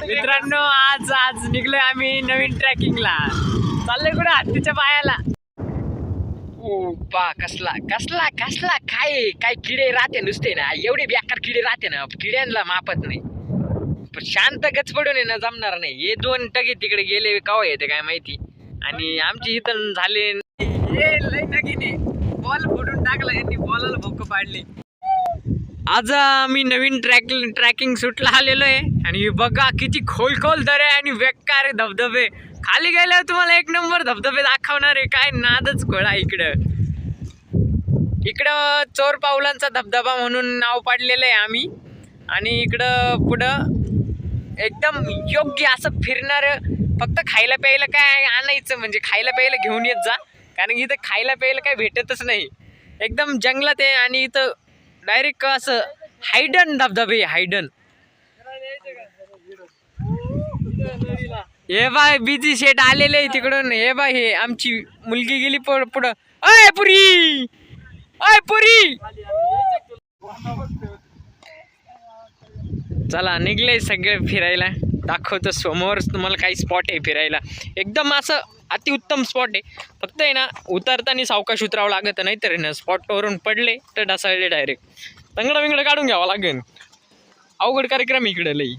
मित्रांनो आज आज निघलोय आम्ही नवीन ट्रॅकिंगला. चाललोय कुठं? हत्तीच्या पायाला. ओ बा कसला कसला कसला? काय काय किडे राहते नुसते ना? एवढे बेकार किडे राहते ना? किड्यांना मापत नाही. पण शांत गच पडून आहे ना जमणार नाही. हे दोन टगे तिकडे गेले कवा येते काय माहिती? आणि आमची इथं झाले हे लय टगीने बॉल फोडून टाकला यांनी बॉलाला भोक पाडली. आज मी नवीन ट्रॅक ट्रॅकिंग सूटला आलेलो आहे. आणि बघा किती खोल खोल दरे आणि बेकार धबधबे. खाली गेल्यावर तुम्हाला एक नंबर धबधबे दाखवणार आहे. काय नादच खोळा इकडं. इकडं चोर पावलांचा धबधबा म्हणून नाव पाडलेलं आहे आम्ही. आणि इकडं पुढं एकदम योग्य असं फिरणारं फक्त खायला प्यायला काय आणायचं म्हणजे खायला प्यायला घेऊन येत जा. कारण की इथं खायला प्यायला काय भेटतच नाही. एकदम जंगलात आहे आणि इथं डायरेक्ट असं हायडन धबधबे हायडन. हे बाय बिझी शेट आलेले आहे तिकडून. हे बाय हे आमची मुलगी गेली पुढं पुढं. अय पुरी! अय पुरी! चला निघले सगळे फिरायला. दाखवतो समोर तुम्हाला काही स्पॉट आहे फिरायला. एकदम असं अतिउत्तम स्पॉट आहे. फक्त आहे ना उतरताना सावकाश उतरावं लागतं नाही तर ना स्पॉटवरून पडले तर ढसाळले डायरेक्ट तंगडं विंगडं काढून घ्यावं लागेल. अवघड कार्यक्रम इकडं लई.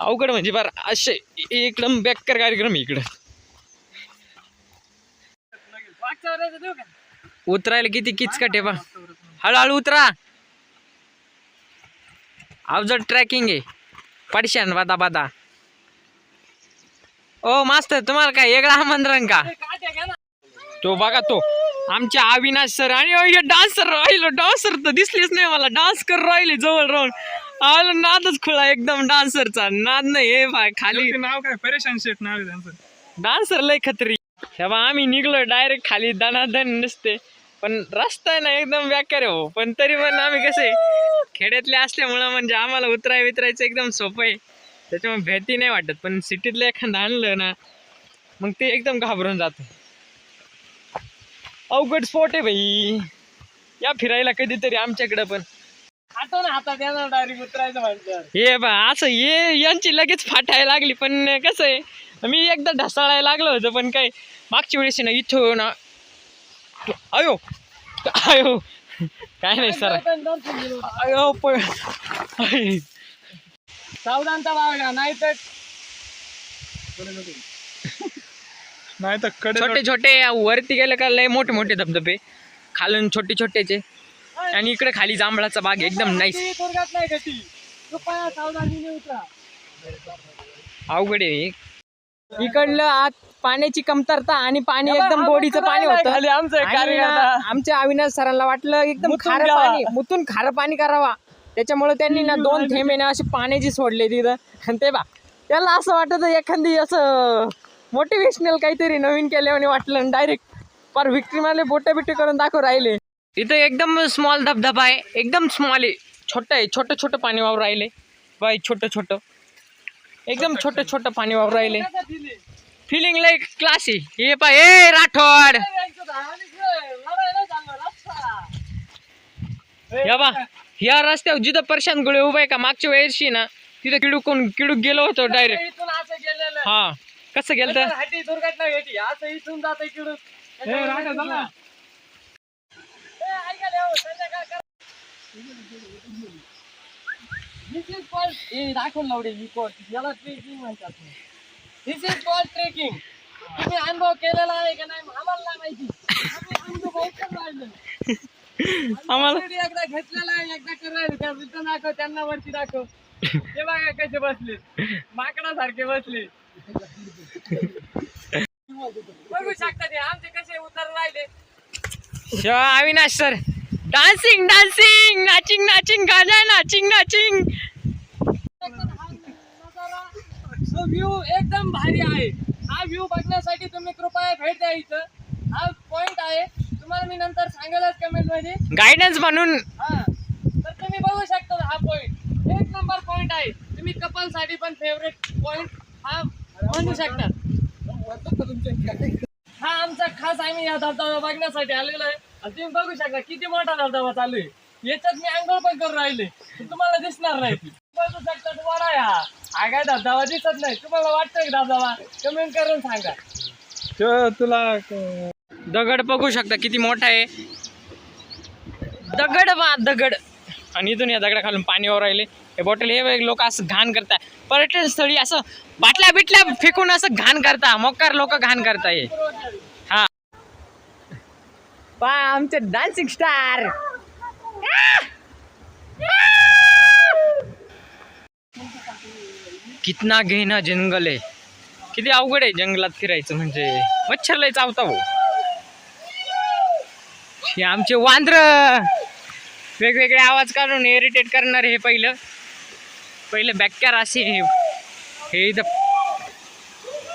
अवघड म्हणजे बार असे एकदम बेकार कार्यक्रम आहे इकडं. उतरायला किती किचकट आहे बा. हळूहळू उतरा. अवजड ट्रॅकिंग आहे. पडशान बादा बादा ओ मास्तर तुम्हाला काय वेगळं आमंत्रण का? तो बघा तो आमचे अविनाश सर आणि डान्सर राहिलो डान्सर तर दिसलेच नाही मला डान्स कर राहिले जवळ राहून. आलो नादच खुळा एकदम डान्सरचा नाद नाही हे बाय खाली. नाव काय? परेशान शेट नाव त्यांचं. डान्सर लय खत्री. तेव्हा आम्ही निघलो डायरेक्ट खाली दनादन नसते. पण रस्ता आहे ना एकदम आहे हो. पण तरी पण आम्ही कसे खेड्यातले असल्यामुळं म्हणजे आम्हाला उतराय वितरायचं एकदम सोपं आहे. त्याच्यामुळे भीती नाही वाटत पण सिटीतलं एखादं आणलं ना मग ते एकदम घाबरून जातं. अवघड स्पॉट आहे भाई. या फिरायला कधीतरी आमच्याकडं पण. आता ना हातात येणार डायरेक्ट उतरायचं म्हटल्यावर हे बा असं ये यांची लगेच फाटायला लागली पण कसं आहे मी एकदा ढसाळायला लागलो होतं पण काय मागच्या वेळेस ना इथं ना अयो अयो काय नाही सर. अयो पण सावधानता बाळगा नाही तर नाही तर कडे छोटे छोटे वरती गेले का लय मोठे मोठे धबधबे. खालून छोटे छोटेचे आणि इकडे खाली जांभळाचा बाग आहे, एकदम नाईस दुर्गात नाही गती कृपया सावधानीने उतरा अवघड आहे इकडलं आत पाण्याची कमतरता आणि पाणी एकदम गोडीचं पाणी होतं. खाली आमचं एक आणि कार्यकर्ता. ना, आमच्या अविनाश सरांना वाटलं एकदम मुतून खारं घ्यावा. पाणी मुतून खारं पाणी करावा. त्याच्यामुळे त्यांनी ना दोन थेंब ना असे पाण्याची सोडले तिथं. आणि ते बा त्याला असं वाटत एखादी असं मोटिवेशनल काहीतरी नवीन केल्याने वाटलं डायरेक्ट पर विक्रीमाले बोटे बिटे करून दाखव राहिले. इथं एकदम स्मॉल धबधबा आहे एकदम स्मॉल आहे. छोटं आहे छोटं छोटं पाणी वावर राहिले. बाय छोटं छोटं. एकदम छोटं छोटं पाणी वावर राहिले. फिलिंग लाईक क्लास आहे हे पाय ए राठोड! या बा या रस्त्यावर जिथं प्रशांत गुळे उभा आहे का मागच्या वेळेशी ना तिथं किडूकून किडूक गेलो होतो डायरेक्ट इथून असं गेलेलं. हा. कसं गेलं? तर दुर्घटना घडली असं इथून जात इकडून दाखवून लावडे ही कोट याला ट्रेकिंग म्हणतात. दिस इज कॉल ट्रेकिंग तुम्ही अनुभव केलेला आहे का नाही आम्हाला माहिती. आम्ही अनुभव पण राहिलो. आम्हाला एकदा घेतलेला आहे एकदा करायला. दाखव त्यांना वरती दाखव. ते बघा कसे बसले माकडासारखे बसले बघू शकता ते आमचे कसे उतर राहिले. Shiva Avinash sir. Dancing dancing नाचिंग नाचिंग गाजा नाचिंग नाचिंग व्ह्यू एकदम भारी आहे. हा व्ह्यू बघण्यासाठी तुम्ही कृपया भेट द्या इथं. हा पॉइंट आहे. तुम्हाला मी नंतर सांगेलच कमेंटमध्ये. गायडन्स म्हणून. हा. तर तुम्ही बघू शकता हा पॉइंट एक नंबर पॉइंट आहे. तुम्ही कपलसाठी पण फेवरेट पॉइंट हा म्हणू शकता हा आमचा खास आम्ही या धबधबा बघण्यासाठी आलेलो आहे. आणि तुम्ही बघू शकता किती मोठा धबधबा चालू आहे. याच्यात मी आंघोळ पण करून राहिले. तुम्हाला दिसणार नाही. बघू शकता तुम्हाला हा. हा काय धबधबा दिसत नाही. तुम्हाला वाटतंय धबधबा? कमेंट करून सांगा. तुला दगड बघू शकता किती मोठा आहे. दगड बा दगड. आणि इथून या दगडा खालून पाणी वर राहिले हे बॉटल हे लोक असं घाण करतात पर्यटन स्थळी असं बाटल्या बिटल्या फेकून असं घाण करता. मोकार लोक घाण करताय हा. पा आमचे डान्सिंग स्टार कितना घेणं जंगल आहे. किती अवघड आहे जंगलात फिरायचं म्हणजे. मच्छर लय चावता हो. हे आमचे वांद्र. वेगवेगळे आवाज काढून इरिटेट करणारे हे पहिलं. पहिले बॅक्कार असे हे हे इथं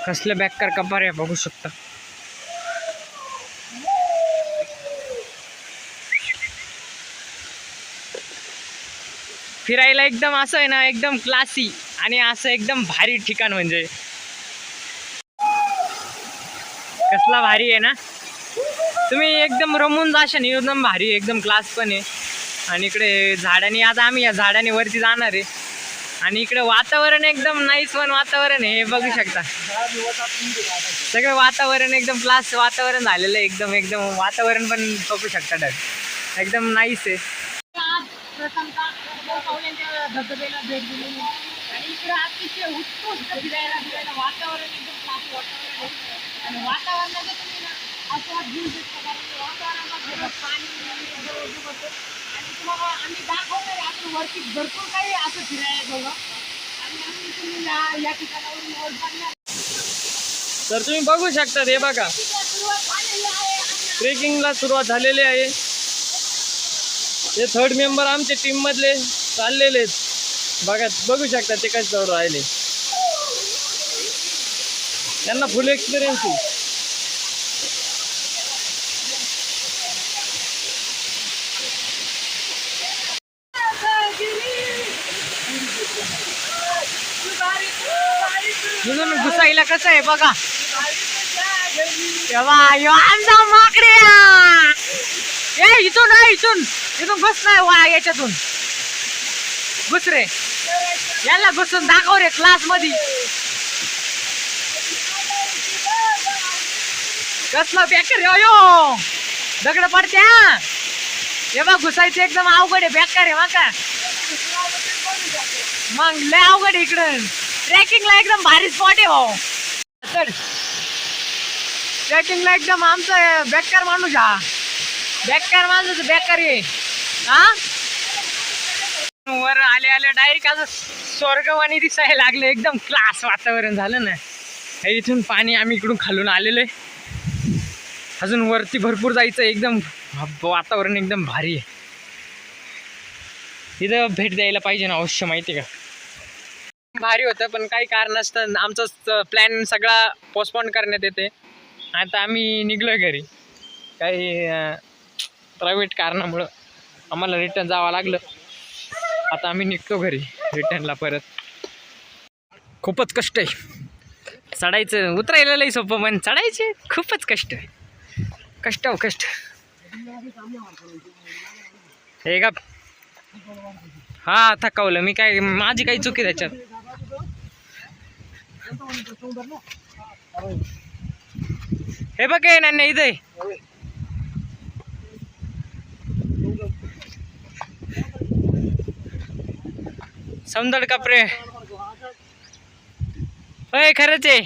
कसलं बॅक्कार कपार आहे बघू शकता. फिरायला एकदम असं आहे ना एकदम क्लासी आणि असं एकदम भारी ठिकाण म्हणजे. कसला भारी आहे ना. तुम्ही एकदम रमून जाशाल एकदम भारी आहे, एकदम क्लास पण आहे. आणि इकडे झाडांनी आता आम्ही या झाडांनी वरती जाणार आहे. आणि इकडे वातावरण एकदम नाईस पण वातावरण आहे हे बघू शकता. सगळं वातावरण एकदम प्लास वातावरण झालेलं आहे एकदम एकदम वातावरण पण बघू शकता डग. एकदम नाईस आहे. वातावरण तुम्हाला आम्ही दाखवणार आहे आपण वरती भरपूर काही असं फिरायला जवळ आणि आम्ही तुम्ही या या ठिकाणावरून वर जाणार तर तुम्ही बघू शकता हे बघा. ट्रेकिंगला सुरुवात झालेली आहे. हे थर्ड मेंबर आमच्या टीम मधले चाललेले आहेत. बघा बघू शकता ते कसे जवळ राहिले. त्यांना फुल एक्सपिरियन्स आहे इथून घुसायला कसं आहे बघा. तेव्हा यो आमचा माकड्या. ए इथून आहे इथून. इथून घुस नाही वा याच्यातून. घुस रे. याला घुसून दाखव रे क्लासमध्ये कसलं बेकार यो यो दगड पडत्या. हे बघ घुसायचं एकदम अवघड आहे बेकार आहे माका मग लय अवघड आहे इकडं. ट्रेकिंगला एकदम भारी स्पॉट आहे भाऊ. तर ट्रेकिंगला एकदम आमचा बेकार माणूस हा. बेकार माणूस बेकार आहे. हा? वर आले आले डायरेक्ट असं स्वर्गवाणी दिसायला लागलं. एकदम क्लास वातावरण झालं ना. इथून पाणी आम्ही इकडून खालून आलेलो आहे. अजून वरती भरपूर जायचं एकदम वातावरण एकदम भारी आहे. इथं भेट द्यायला पाहिजे ना अवश्य माहिती आहे का? भारी होतं पण काही कारणास्तव आमचा प्लॅन सगळा पोस्टपोन करण्यात येते. आता आम्ही निघलोय घरी. काही प्रायव्हेट कारणामुळं आम्हाला रिटर्न जावं लागलं. आता आम्ही निघतो घरी रिटर्नला परत. खूपच कष्ट आहे. चढायचं उतरायला सोपं पण चढायचे खूपच कष्ट आहे. कष्ट हो कष्ट. हे का हा थकावलं मी काय माझी काही चुकी त्याच्यात. हे बघ हे नाही इथे सौंदड कपडे. होय खरंच आहे.